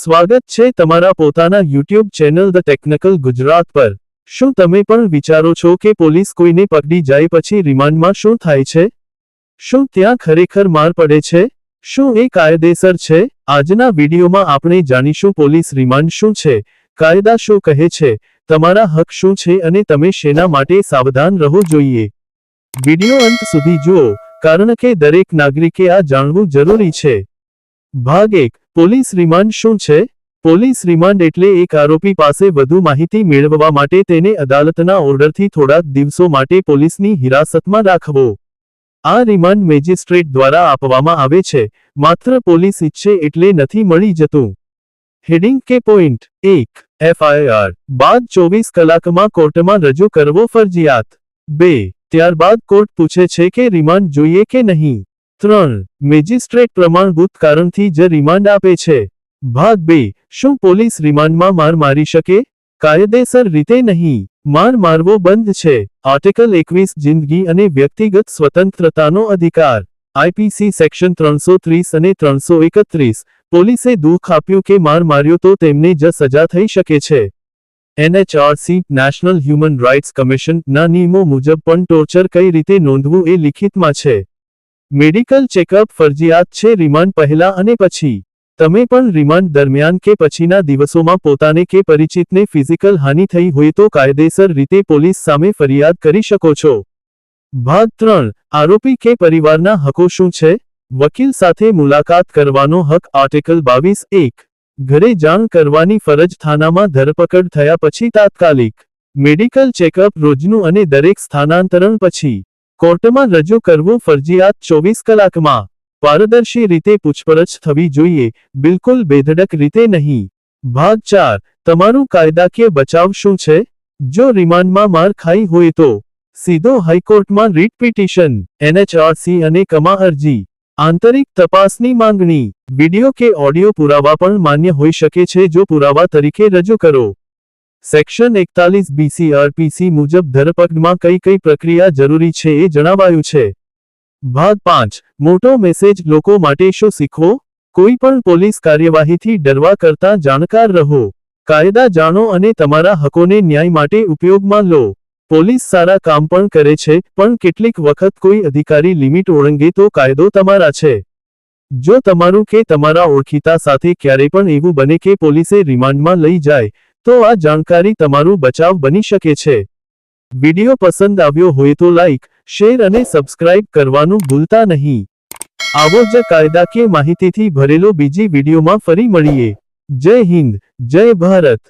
સ્વાગત છે તમારા પોતાના YouTube channel the technical Gujarat પર. શું તમે પણ વિચારો છો કે પોલીસ કોઈને પકડી જાય પછી રિમાન્ડમાં શું થાય છે? શું ત્યાં ખરેખર માર પડે છે? શું એ કાયદેસર છે? આજના વિડીયોમાં આપણે જાણીશું પોલીસ રિમાન્ડ શું છે, કાયદા શું કહે છે, તમારા હક શું છે અને તમે શેના માટે સાવધાન રહો જોઈએ. વિડિયો અંત સુધી જુઓ, કારણ કે દરેક નાગરિકે આ જાણવું જરૂરી છે. ભાગ એક, પોલીસ રિમાન્ડ શું છે? પોલીસ રિમાન્ડ એટલે એક આરોપી પાસે વધુ માહિતી મેળવવા માટે તેને અદાલતના ઓર્ડરથી થોડાક દિવસો માટે પોલીસની હિરાસતમાં રાખવો. આ રિમાન્ડ મેજિસ્ટ્રેટ દ્વારા આપવામાં આવે છે, માત્ર પોલીસ ઈચ્છે એટલે નથી મળી જતું. હેડિંગ કે પોઈન્ટ? એક, એફઆઈઆર. બાદ ચોવીસ કલાકમાં કોર્ટમાં રજૂ કરવો ફરજિયાત. બે, ત્યારબાદ કોર્ટ પૂછે છે કે રિમાન્ડ જોઈએ કે નહીં. ત્રણ. મેજિસ્ટ્રેટ પ્રમાણભૂત કારણથી જ રિમાન્ડ આપે છે. ભાગ બે. શું પોલીસ રિમાન્ડમાં માર મારી શકે? કાયદેસર રીતે નહીં. માર મારવો બંધ છે. આર્ટિકલ એકવીસ જિંદગી અને વ્યક્તિગત સ્વતંત્રતાનો અધિકાર. આઈપીસી સેક્શન ત્રણસો ત્રીસ અને ત્રણસો એકત્રીસ. પોલીસે દુઃખ આપ્યું કે માર માર્યો તો તેમને જ સજા થઈ શકે છે. એનએચઆરસી, નેશનલ હ્યુમન રાઇટ્સ કમિશનના નિયમો મુજબ પણ ટોર્ચર કઈ રીતે નોંધવું એ લિખિતમાં છે. મેડિકલ ચેકઅપ ફરજિયાત છે રિમાન્ડ પહેલા અને પછી. તમે પણ રિમાન્ડ દરમિયાન કે પછીના દિવસોમાં પોતાને કે પરિચિતને ફિઝિકલ હાનિ થઈ હોય તો કાયદેસર રીતે પોલીસ સામે ફરિયાદ કરી શકો છો. ભાગ ત્રણ. આરોપી કે પરિવારના હકો શું છે? વકીલ સાથે મુલાકાત કરવાનો હક આર્ટિકલ બાવીસ એક. ઘરે જાણ કરવાની ફરજ થાનામાં ધરપકડ થયા પછી તાત્કાલિક. મેડિકલ ચેકઅપ રોજનું અને દરેક સ્થાનાંતરણ પછી. કોર્ટમાં રજૂ કરવું ફરજિયાત ચોવીસ કલાકમાં. પારદર્શી રીતે પૂછપરછ થવી જોઈએ, બિલકુલ બેધડક રીતે નહીં. ભાગ ચાર, તમારું કાયદાકીય બચાવ શું છે? જો રિમાન્ડમાં માર ખાઈ હોય તો. સીધો હાઈકોર્ટમાં રીટ પિટિશન, એનએચઆરસી અને કમા અરજી. આંતરિક તપાસની માંગણી. વિડિયો કે ઓડિયો પુરાવા પણ માન્ય હોઈ શકે છે, જો પુરાવા તરીકે રજૂ કરો. સેક્શન એકતાલીસ બીસીઆરપીસી મુજબ ધરપકડમાં કઈ કઈ પ્રક્રિયા જરૂરી છે એ જણાવાયું છે. ભાગ પાંચ. મોટો મેસેજ લોકો માટે શું શીખવો? કોઈ પણ પોલીસ કાર્યવાહીથી ડરવા કરતા જાણકાર રહો. કાયદા જાણો અને તમારા હકોને ન્યાય માટે ઉપયોગમાં લો. પોલીસ સારા કામ પણ કરે છે, પણ કેટલીક વખત કોઈ અધિકારી લિમિટ ઓળંગે તો કાયદો તમારા છે. જો તમારું કે તમારા ઓળખીતા સાથે ક્યારે પણ એવું બને કે પોલીસે રિમાન્ડમાં લઈ જાય તો આ જાણકારી તમારું બચાવ બની શકે છે. વિડિયો પસંદ આવ્યો હોય તો લાઈક, શેર અને સબસ્ક્રાઇબ કરવાનું ભૂલતા નહીં. આવો જ કાયદાકીય માહિતીથી ભરેલો બીજી વિડીયોમાં ફરી મળીએ. જય હિન્દ, જય ભારત.